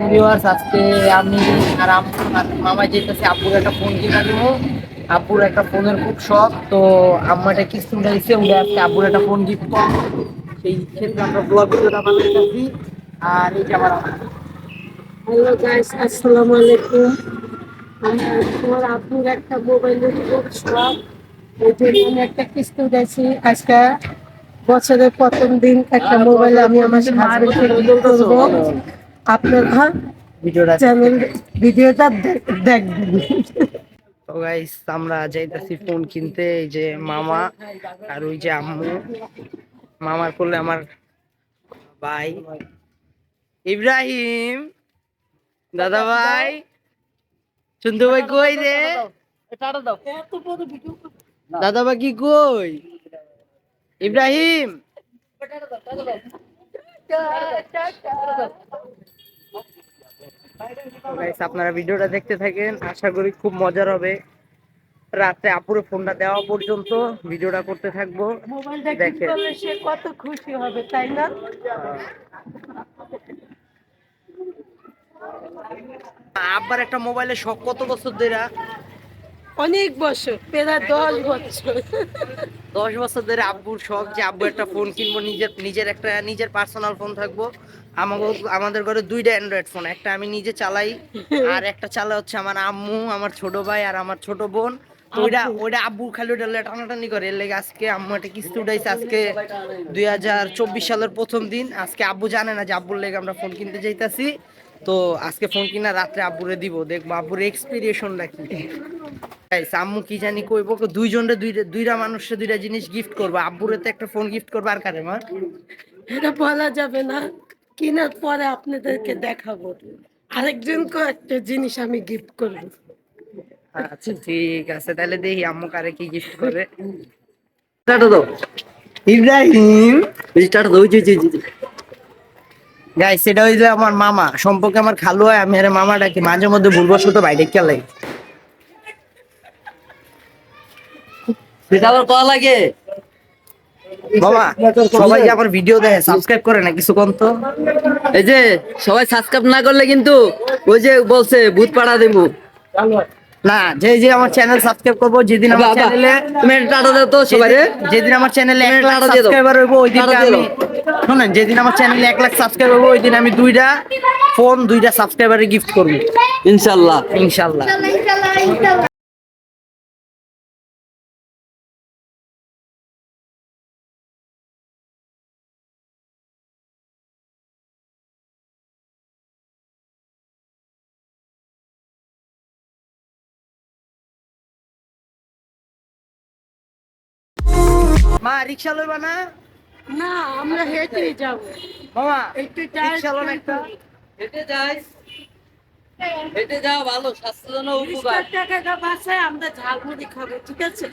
Viewers আজকে আমি আর মামা যেতেছে আব্বুর একটা ফোন কিনা দিব আব্বুর একটা ফোনের খুব শখ তো আম্মা একটা কিস্তি উঠাইছে উঠে আজকে আব্বুর একটা ফোন গিফট করব সেই ক্ষেত্রে আমরা ব্লগ ভিডিওটা বানাইতেছি আর এই যে আমার হ্যালো গাইস আসসালামু আলাইকুম। আমার আপুর একটা মোবাইলের খুব শখ। এই জন্য আমি একটা কিস্তি উঠেছি আজকে বছরের প্রথম দিন একটা মোবাইল আমি আমার হাজবেন্ডকে গিফট করব। আপনারা ভিডিওটা চ্যানেল ভিডিওটা দেখ- দেখবেন। তো গাইস আমরা যাইতাছি ফোন কিনতে এই যে মামা আর ওই যে আম্মু। মামার করলে আমার ভাই। ইব্রাহিম! দাদা ভাই! শুনতে ভাই কই রে? দাদা ভাই কি কই? ইব্রাহিম! Guys, আপনারা ভিডিওটা দেখতে থাকেন। আশা করি খুব মজার হবে। রাতে আপুরে ফোনটা দেওয়া পর্যন্ত ভিডিওটা করতে থাকব। মোবাইলটা দেখেন। সে কত খুশি হবে তাই না? আব্বার একটা মোবাইলে শখ কত বছর ধরে? অনেক বছর প্রায় দশ বছর। দশ বছর ধরে আব্বুর শখ যে আব্বু একটা ফোন কিনবো নিজের নিজের একটা নিজের পার্সোনাল ফোন থাকব। আমাকে আমাদের ঘরে দুইটা অ্যান্ড্রয়েড ফোন একটা আমি নিজে চালাই আর একটা চালা হচ্ছে আমার আম্মু আমার ছোট ভাই আর আমার ছোট বোন। ওইটা ওইটা আব্বু খালি ওটা লে- টানাটানি করে। এর লেগে আজকে আম্মু একটা কিস্তি উঠাইছে আজকে দুই হাজার চব্বিশ সালের প্রথম দিন। আজকে আব্বু জানে না যে আব্বুর লেগে আমরা ফোন কিনতে যাইতাছি। তো আজকে ফোন কিনা রাত্রে আব্বুরে দিব। দেখব আব্বুর এক্সপিরিয়েশনটা কি। আম্মু কি জানি কইব দুইজনরে দুইটা দুইটা মানুষে দুইটা জিনিস গিফট করব। আব্বুরে তো একটা ফোন গিফট করব আর কারে মা? এটা বলা যাবে না। কেনার পরে আপনাদেরকে দেখাবো। আরেকজনকে একটা জিনিস আমি গিফট করব। আচ্ছা ঠিক আছে। তাহলে দেখি আম্মু কারে কি গিফট করে। দাও। ইব্রাহিম। স্টার্ট দাও জি জি জি গাইস সেটা হইল আমার মামা। সম্পর্কে আমার খালু হয় আমি আরে মামা ডাকি। মাঝে মধ্যে ভুলবশত বাইরে খেলাই সেটা আবার কয়া লাগে? বাবা সবাই যে আমার ভিডিও দেখে সাবস্ক্রাইব করে না কিছু কোন তো এই যে সবাই সাবস্ক্রাইব না করলে কিন্তু ওই যে বলছে ভূত পাড়া দেবো। না যে যে আমার চ্যানেল সাবস্ক্রাইব করব যেদিন আমার চ্যানেলে টাটা দাও তো সবাই যেদিন আমার চ্যানেলে এক তুমি লাখ টাটা সাবস্ক্রাইবার হইব ওই দিন আমি শুনেন যেদিন আমার চ্যানেলে এক লাখ সাবস্ক্রাইব হইব ওই দিন আমি দুইটা ফোন দুইটা সাবস্ক্রাইবারে গিফট করব। ইনশাল্লাহ। ইনশাআল্লাহ মা রিক্সা লইবা না? না আমরা হেঁটেই যাব। মামা একটু রিক্সা লোন একটা। হেঁটে যাই। হেঁটে যাও ভালো স্বাস্থ্যের জন্য উপকার টাকা বাসায় আমরা ঝালমুড়ি খাব ঠিক আছে?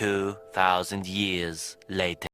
Two thousand years later.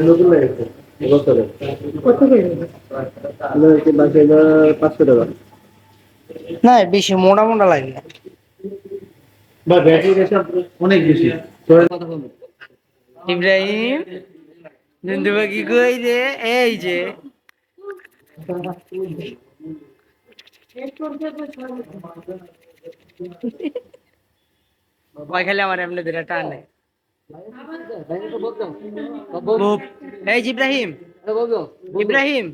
নতুন লাগছে এবছরে। কত পাঁচশো টাকা। না বেশি মোটা মোটা লাগে বা ব্যাটারি অনেক বেশি। ইব্রাহিম পাখি কই রে এই যে। ভয় খেলে আমার এমনি টানে বুপ। এই ইব্রাহিম। ইব্রাহিম।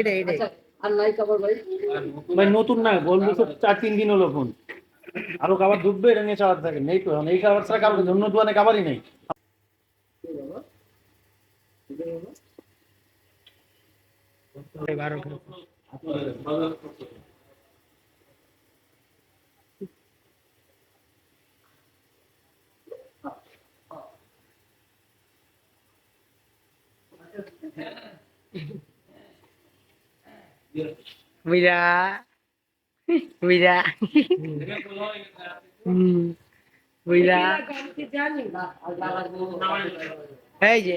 এটাই। ভাই? নতুন না বলব তো চার তিন দিন হলো ফোন। আরও খাবার ঢুকবে এটা নিয়ে থাকেন নেই তো এই খাবার ছাড়া কারও অন্য দোকানে খাবারই নেই। বারো বুঝা বুঝা জানি এই যে।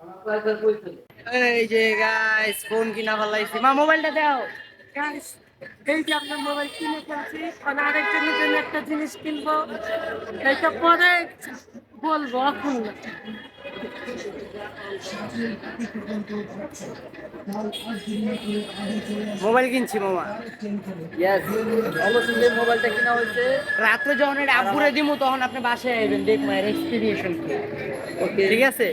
এই যে গাইস ফোন কিনা ফেলাইছি মা মোবাইলটা দাও। গাইস এই যে আপনার মোবাইল কিনে ফেলছি আর আরেকজনের জন্য একটা জিনিস কিনবো। এটা পরে বলব, এখন। মোবাইল কিনছি মামা। ইয়েস অবশ্যই মোবাইলটা কিনা হয়েছে। রাত্রে যখন এটা আব্বুরে দিমু তখন আপনি বাসায় আইবেন দেখব এর এক্সপিরিয়েশন কি। ওকে ঠিক আছে?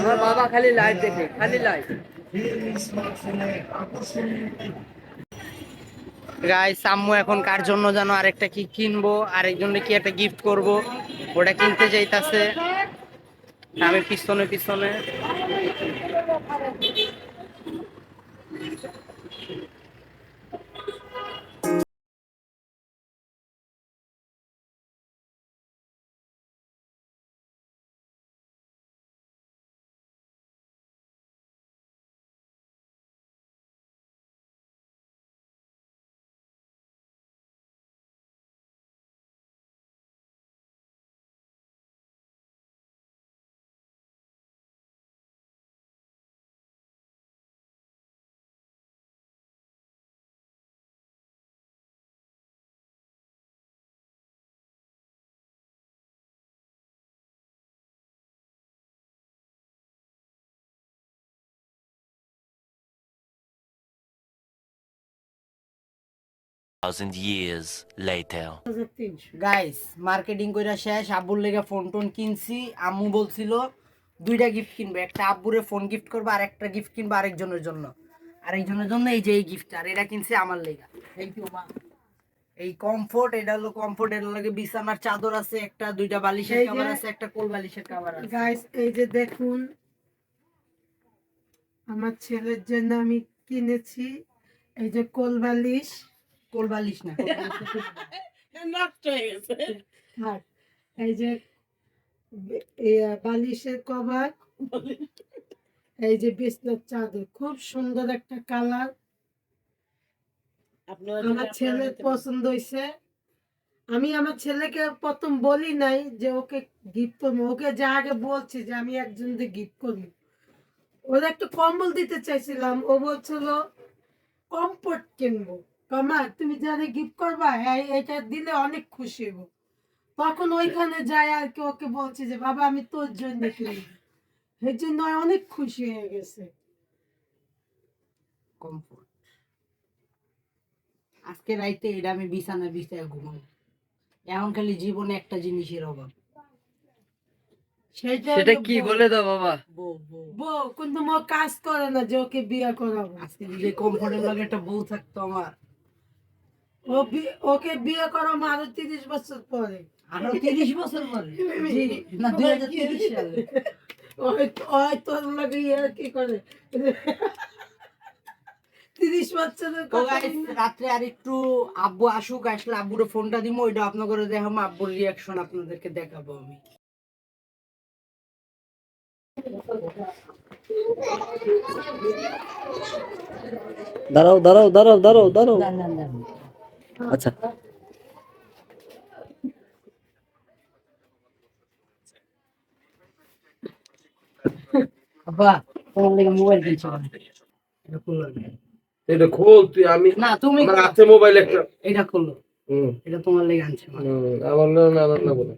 আমার বাবা খালি লাইভ দেখে খালি লাইভ গাইস আম্মু এখন কার জন্য যেন আরেকটা কি কিনবো? আরেকজনকে কি একটা গিফট করব? ওটা কিনতে যাইতাছে। আমি পিছনে পিছনে। Thousand years later. Guys marketing কইরা শেষ আব্বুর লেগে ফোন টোন কিনছি। আম্মু বলছিল দুইটা গিফট কিনবে একটা আব্বুরে ফোন গিফট করবে আর একটা গিফট কিনবে আরেকজনের জন্য। আরেকজনের জন্য এই যে এই গিফট আর এটা কিনছে আমার লেগা। থ্যাংক ইউ মা। এই কমফোর্ট এটা হলো কমফোর্ট এর লাগে বিছানার চাদর আছে একটা দুইটা বালিশের কভার আছে একটা কোল বালিশের কভার আছে। গাইস এই যে দেখুন আমার ছেলের জন্য আমি কিনেছি এই যে কোল বালিশ। কোল বালিশ না নষ্ট হয়ে গেছে। আর এই যে বালিশের কভার এই যে বিছনার চাদর খুব সুন্দর একটা কালার। আমার ছেলের পছন্দ হয়েছে আমি আমার ছেলেকে প্রথম বলি নাই যে ওকে গিফট করব। ওকে যা আগে বলছি যে আমি একজনকে গিফট করব। ওর একটা কম্বল দিতে চাইছিলাম। ও বলছিল কমফোর্ট কিনবো। মা তুমি যারা গিফট করবা হ্যাঁ এটা দিলে অনেক খুশি হব। তখন ওইখানে যায় আর কি ওকে বলছে যে বাবা আমি তোর জন্য কিনবো। এর জন্য অনেক খুশি হয়ে গেছে। কমফোর্ট আজকে রাইতে এটা আমি বিছানা বিছায় ঘুমাবো। এখন খালি জীবনে একটা জিনিসের অভাব। সেটা কি বলে দাও বাবা? বউ কিন্তু কাজ করে না যে ওকে বিয়ে করাবো। আজকে যদি কমফোর্টের লাগে একটা বউ থাকতো আমার। ও ওকে বিয়ে করাবো আরও তিরিশ বছর পরে। আরও তিরিশ বছর পরে? না দুই হাজার তিরিশ সালে ওই ওই তোর লাগে ইয়ে কি করে? তিরিশ বছরের রাত্রে আর একটু আব্বু আসুক আসলে আব্বুরে ফোনটা দিব ওইটা আপনাদের দেখাবো আব্বুর রিয়াকশন আপনাদেরকে দেখাবো আমি। দাঁড়াও দাঁড়াও দাঁড়াও দাঁড়াও দাঁড়াও। আচ্ছা। মোবাইল এটা। এটা খোল তুই আমি না তুমি আমার মোবাইল একটা। এটা খুললো এটা তোমার লেগে আনছে আমার না না না, না বলে।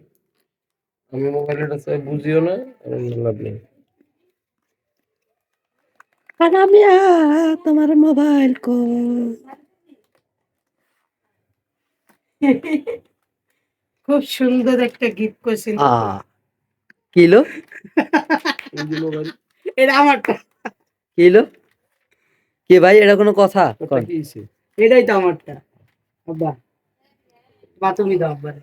আমি মোবাইলটা চাই বুঝিও না নেই। তোমার মোবাইল কো খুব সুন্দর একটা গিফট করছেন। কিলো এই এটা আমারটা কিলো কে ভাই এটা কোনো কথা? এটাই তো আমারটা। আব্বা বা তুমি দাও আব্বারে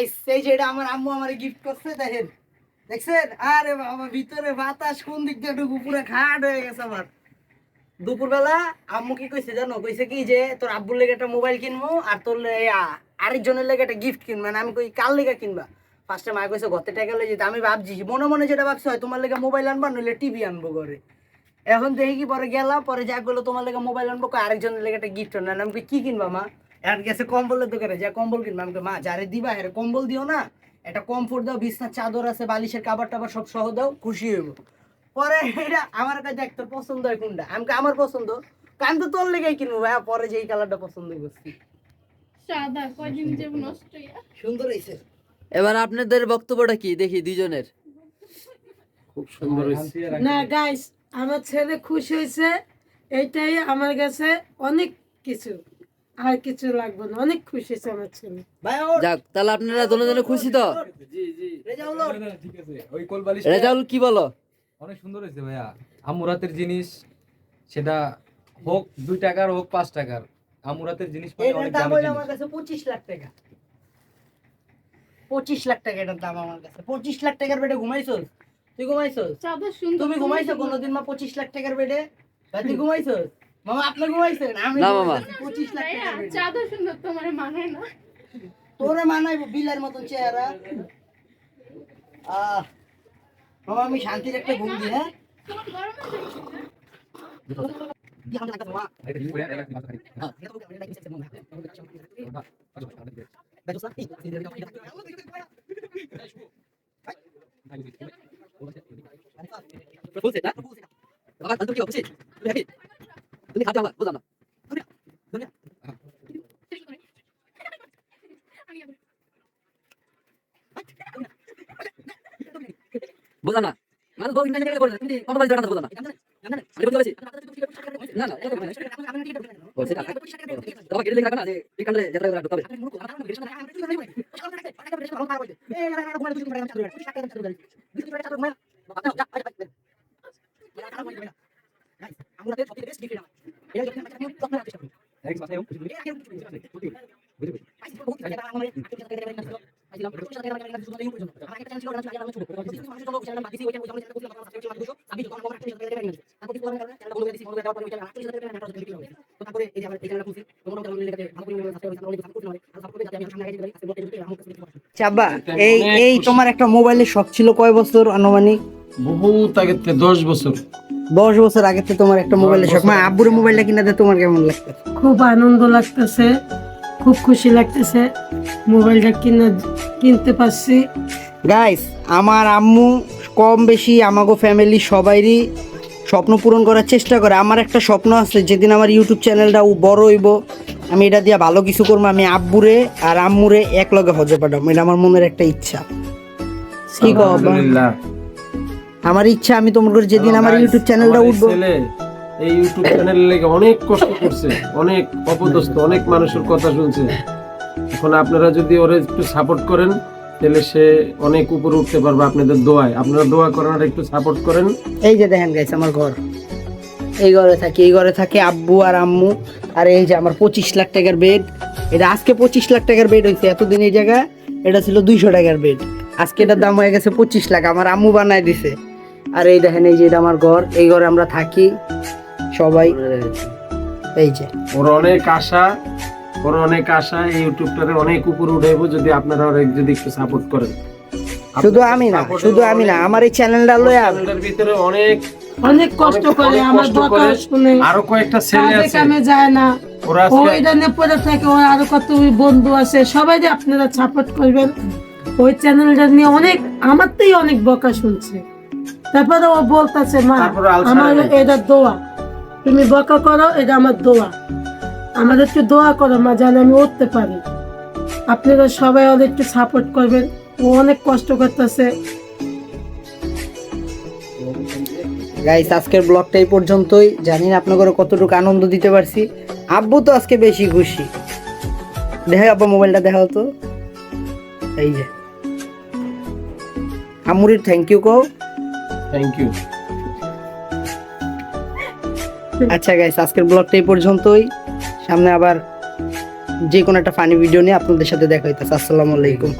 গাইস এই যে আমার আম্মু আমারে গিফট করছে, দেখেন। দেখছেন? আরে বাবা, ভিতরে বাতাস কোন দিক দিয়ে ঢুকু পুরো খাট হয়ে গেছে আমার। দুপুরবেলা আম্মু কি কইছে জানো? কইছে কি যে, তোর আব্বুর লেগে একটা মোবাইল কিনবো, আর তোর আরেকজনের লেগে একটা গিফট কিনবো। মানে আমি কই, কার লেগে কিনবা? ফার্স্টে মা কইছে গতে টাকা লয়ে যেতে। আমি ভাবছি, মনে মনে যেটা ভাবছি, হয় তোমার লেগে মোবাইল আনবা, নইলে টিভি আনব ঘরে। এখন দেখি কি পরে গেলাম, পরে যা বলল তোমার লেগে মোবাইল আনব আরেকজনের লেগে একটা গিফট আনব। আমি কি কিনবা মা? আর গেছে কম্বলের দোকানে যা কম্বল কিনবা। আমি কই, মা যারে দিবা হ্যাঁ কম্বল দিও না। একটা কমফোর্ট দাও বিছনার চাদর আছে বালিশের কাবার টাবার সব সহ দাও খুশি হইব। পরে এটা আমার কাছে তোর পছন্দ হয় কোনটা? আমি কই, আমার পছন্দ? তো তোর লেগেই কিনবো ভাই পরে যে এই কালারটা পছন্দ করছি সাদা কয়দিন যে নষ্ট সুন্দর হয়েছে এবার আপনাদের বক্তব্যটা কি? দেখি দুজনের খুব সুন্দর হয়েছে না গাইস আমার ছেলে খুশি হয়েছে এইটাই আমার কাছে অনেক কিছু। আর কিছু লাগবে না। অনেক খুশি হয়েছে আমার ছেলে। যাক তাহলে আপনারা দুজনে খুশি তো? জি জি। রেজাউল কি বলো? অনেক সুন্দর হয়েছে ভাইয়া। আমুরাতের জিনিস সেটা হোক দুই টাকার হোক পাঁচ টাকার। আমুরাতের জিনিস অনেক দাম জিনিস। আমার কাছে পঁচিশ লাখ টাকা। পঁচিশ লাখ টাকা এটার দাম আমার কাছে। পঁচিশ লাখ টাকার বেডে ঘুমাইছোস তুই ঘুমাইছোস চাদর তুমি ঘুমাইছো কোনোদিন মা পঁচিশ লাখ টাকার বেডে? তুই ঘুমাইছোস মামা আপনি ঘুমাইছেন আমি না, মামা। পঁচিশ লাখ ভাইয়া, চাদর সুন্দর তোমার না। তোরে মানাইবো বিলার মতন চেহারা। আহ মামা আমি শান্তির একটা ঘুম দিই হ্যাঁ? গরম লাগছে কি এটা? হ্যাঁ, এটা তো আমাকে লাগতেছে, মামা। দেখোস না? ফুল সেট না বাবা তুমি কি খুশি তুমি হ্যাপি তুমি খাচ্ছো আমার বুঝলাম না বুঝলাম না মানে বউ ইন্টারনেটে করে তুমি কত বলে জানা বুঝলাম না আমি বুঝতে পারছি না না ও, সেটা তোমাকে কেটে লেখা না যে এখানে যাত্রা করে ঢুকাবে চাবা। এই এই তোমার একটা মোবাইলের শখ ছিল কয় বছর আনুমানিক? বহুত আগে থেকে দশ বছর। দশ বছর আগে তো তোমার একটা মোবাইলের শখ। মা আব্বুর মোবাইলটা কিনা দিয়ে তোমার কেমন লাগছে? খুব আনন্দ লাগতেছে খুব খুশি লাগতেছে। মোবাইলটা কিনে কিনতে পারছি। গাইস আমার আম্মু কম বেশি আমাগো ফ্যামিলি সবাইরই স্বপ্ন পূরণ করার চেষ্টা করে। আমার একটা স্বপ্ন আছে যেদিন আমার ইউটিউব চ্যানেলটা বড় হইব আমি এটা দিয়ে ভালো কিছু করব। আমি আব্বুরে আর আম্মুরে এক লগে হজে পাঠাবো। এটা আমার মনের একটা ইচ্ছা। ঠিক আমার ইচ্ছা আমি তোমার করে যেদিন আমার ইউটিউব চ্যানেলটা উঠবো। এই ইউটিউব চ্যানেলের লেগে অনেক কষ্ট করছে অনেক অপদস্থ অনেক মানুষের কথা শুনছে। এখন আপনারা যদি ওরে একটু সাপোর্ট করেন তাহলে সে অনেক উপরে উঠতে পারবে আপনাদের দোয়ায়। আপনারা দোয়া করেন আর একটু সাপোর্ট করেন। এই যে দেখেন গাইস আমার ঘর। এই ঘরে থাকি এই ঘরে থাকে আব্বু আর আম্মু। আর এই যে আমার পঁচিশ লাখ টাকার বেড এটা আজকে পঁচিশ লাখ টাকার বেড হয়েছে এতদিন এই জায়গা। এটা ছিল দুইশো টাকার বেড আজকে এটার দাম হয়ে গেছে পঁচিশ লাখ আমার আম্মু বানায় দিছে। আর এই দেখেন এই যে এটা আমার ঘর এই ঘরে আমরা থাকি। সবাই। এই যে। ওর অনেক আশা। ওর অনেক আশা এই ইউটিউবটারে অনেক উপরে উঠাইবো যদি আপনারা ওরে যদি একটু সাপোর্ট করেন। শুধু আমি না শুধু আমি না আমার এই চ্যানেলটা লয়ে চ্যানেলটার ভিতরে অনেক অনেক কষ্ট করে আমার করে। শুনে। আরও কয়েকটা ছেলে কাজে আছে। কামে যায় না। ওরা ও নিয়ে পড়ে থাকে ওর আরও কত বন্ধু আছে সবাই যে আপনারা সাপোর্ট করবেন। ওই চ্যানেলটা নিয়ে অনেক আমার তেই অনেক বকা শুনছে। তারপরে ও বলতেছে মা আমার এটা দোয়া। তুমি বকা করো এটা আমার দোয়া। আমাদের একটু দোয়া করো মা যেন আমি উঠতে পারি। আপনারা সবাই ওদের একটু সাপোর্ট করবেন। ও অনেক কষ্ট করতেছে। গাইস আজকের ব্লগটা এই পর্যন্তই। জানি না আপনাদের কতটুকু আনন্দ দিতে পারছি। আব্বু তো আজকে বেশি খুশি। দেখা আব্বা মোবাইলটা দেখাও তো। এই যে। আম্মুরির থ্যাংক ইউ কও। থ্যাংক ইউ আচ্ছা গাইস আজকের ব্লগটা এই পর্যন্তই। সামনে আবার যে কোনো একটা ফানি ভিডিও নিয়ে আপনাদের সাথে দেখা হইতেছে। আসসালামু আলাইকুম।